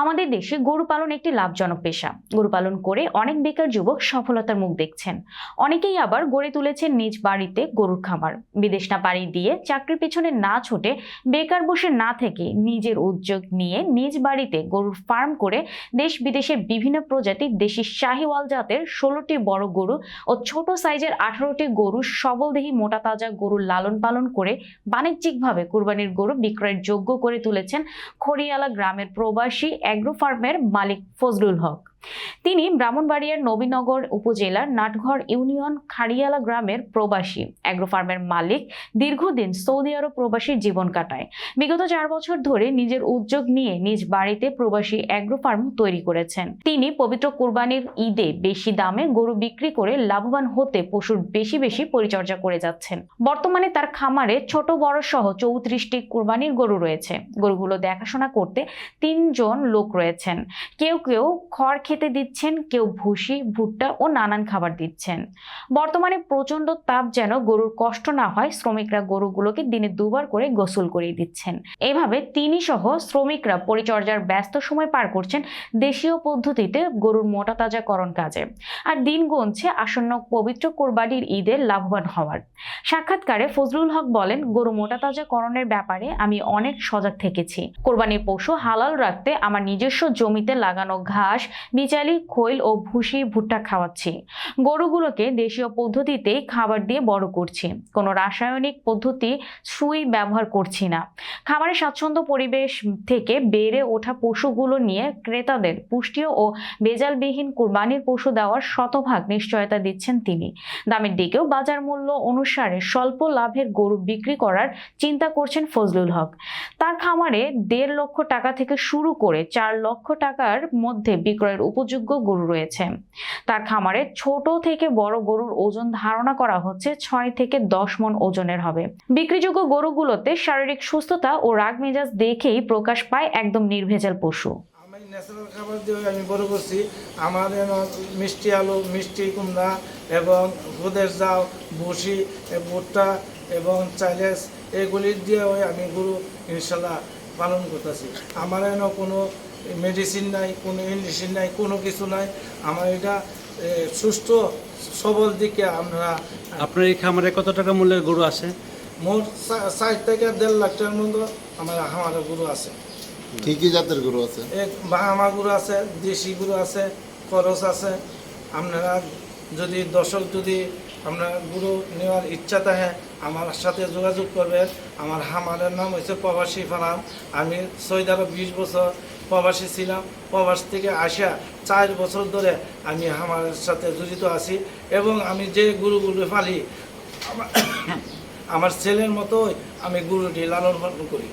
আমাদের দেশে গরু পালন একটি লাভজনক পেশা। গরু পালন করে অনেক বেকার যুবক সফলতার মুখ দেখছেন। অনেকেই আবার গড়ে তুলেছেন নিজ বাড়িতে গরুর খামার। বিদেশ না পাড়ি দিয়ে চাকরির পেছনে না ছুটে বেকার বসে না থেকে নিজের উদ্যোগ নিয়ে নিজ বাড়িতে গরুর ফার্ম করে দেশ বিদেশের বিভিন্ন প্রজাতির দেশি শাহিওয়াল জাতের ষোলোটি বড় গরু ও ছোট সাইজের আঠারোটি গরু সবলদেহী মোটা তাজা গরুর লালন পালন করে বাণিজ্যিকভাবে কুরবানির গরু বিক্রয়ের যোগ্য করে তুলেছেন খড়িয়ালা গ্রামের প্রবাসী অ্যাগ্রো ফার্মের মালিক ফজলুল হক। তিনি ব্রাহ্মণবাড়িয়ার নবীনগর উপজেলার নাটঘর ইউনিয়ন খাড়িয়ালা গ্রামের প্রবাসী। অ্যাগ্রো ফার্মের মালিক দীর্ঘদিন সৌদি আরব প্রবাসীর জীবন কাটায়। বিগত চার বছর ধরে নিজের উদ্যোগ নিয়ে নিজ বাড়িতে প্রবাসী অ্যাগ্রো ফার্ম তৈরি করেছেন। তিনি পবিত্র কুরবানির ঈদে বেশি দামে গরু বিক্রি করে লাভবান হতে পশুর বেশি বেশি পরিচর্যা করে যাচ্ছেন। বর্তমানে তার খামারে ছোট, বড় সহ চৌত্রিশটি কুরবানির গরু রয়েছে। গরুগুলো দেখাশোনা করতে তিনজন লোক রয়েছেন। কেউ কেউ খড় খেতে দিচ্ছেন, কেউ ভুসি, ভুট্টা ও নানান খাবার দিচ্ছেন। বর্তমানে প্রচণ্ড তাপ যেন গরুর কষ্ট না হয়, শ্রমিকরা গরুগুলোকে দিনে দুবার করে গোসল করিয়ে দিচ্ছেন। এভাবে তিনি সহ শ্রমিকরা পরিচর্যার ব্যস্ত সময় পার করছেন দেশীয় পদ্ধতিতে গরুর মোটা তাজাকরণ কাজে। আর দিন গুনছে আসন্ন পবিত্র কোরবানির ঈদের লাভবান হওয়ার। সাক্ষাৎকারে ফজলুল হক বলেন, গরু মোটা তাজাকরণের ব্যাপারে আমি অনেক সজাগ থেকেছি। কোরবানির পশু হালাল রাখতে আমার নিজস্ব জমিতে লাগানো ঘাস বিচালি, খৈল ও ভুসি ভুট্টা খাওয়াচ্ছি। গরুগুলোকে দেশীয় পদ্ধতিতেই খাবার দিয়ে বড় করছি। কোনো রাসায়নিক পদ্ধতি সুই ব্যবহার করছি না। খামারের স্বাচ্ছন্দ্য পরিবেশ থেকে বেড়ে ওঠা পশুগুলো নিয়ে ক্রেতাদের পুষ্টি ও বেজালবিহীন কুরবানির পশু দেওয়ার শতভাগ নিশ্চয়তা দিচ্ছেন তিনি। দামের দিকেও বাজার মূল্য অনুসারে স্বল্প লাভের গরু বিক্রি করার চিন্তা করছেন ফজলুল হক। তার খামারে দেড় লক্ষ টাকা থেকে শুরু করে চার লক্ষ টাকার মধ্যে বিক্রয়ের উপযোগ্য গরু রয়েছে। তার খামারে ছোট থেকে বড় গরুর ওজন ধারণা করা হচ্ছে ছয় থেকে দশ মন ওজনের হবে। বিক্রিযোগ্য গরুগুলোতে শারীরিক সুস্থতা ও রাগ মেজাজ দেখেই প্রকাশ পায় একদম নির্ভেজাল পশু। ন্যাচারাল খাবার দিয়ে আমি বড় করছি। আমার মিষ্টি আলু, মিষ্টি কুমড়া এবং দুধের জাউ বসি ভুট্টা এবং চাইলেস, এগুলি দিয়ে আমি গরু ইনশাল্লাহ পালন করতেছি। আমার এন কোনো মেডিসিন নাই কোনো ইঞ্জেকশন নাই কোনো কিছু নাই। আমার এটা সুস্থ সবল দিকে আমরা আপনার এই খামারে কত টাকা মূল্যের গরু আছে? মোট চার থেকে দেড় লাখ টাকার মতো আমার আমার গরু আছে। কি কি জাতের গরু আছে? এক বাহামা গরু আছে দেশি গরু আছে খরচ আছে। আপনারা যদি দর্শক যদি আপনার গুরু নেওয়ার ইচ্ছা থাকে, আমার সাথে যোগাযোগ করবেন। আমার হামারের নাম হচ্ছে প্রবাসী ফার্ম আমি সৌদি আরব বিশ বছর প্রবাসী ছিলাম। প্রবাস থেকে আসা চার বছর ধরে আমি হামারের সাথে জড়িত আছি এবং আমি যে গরুগুলো পালি আমার ছেলের মতোই আমি গুরুটি লালন পালন করি।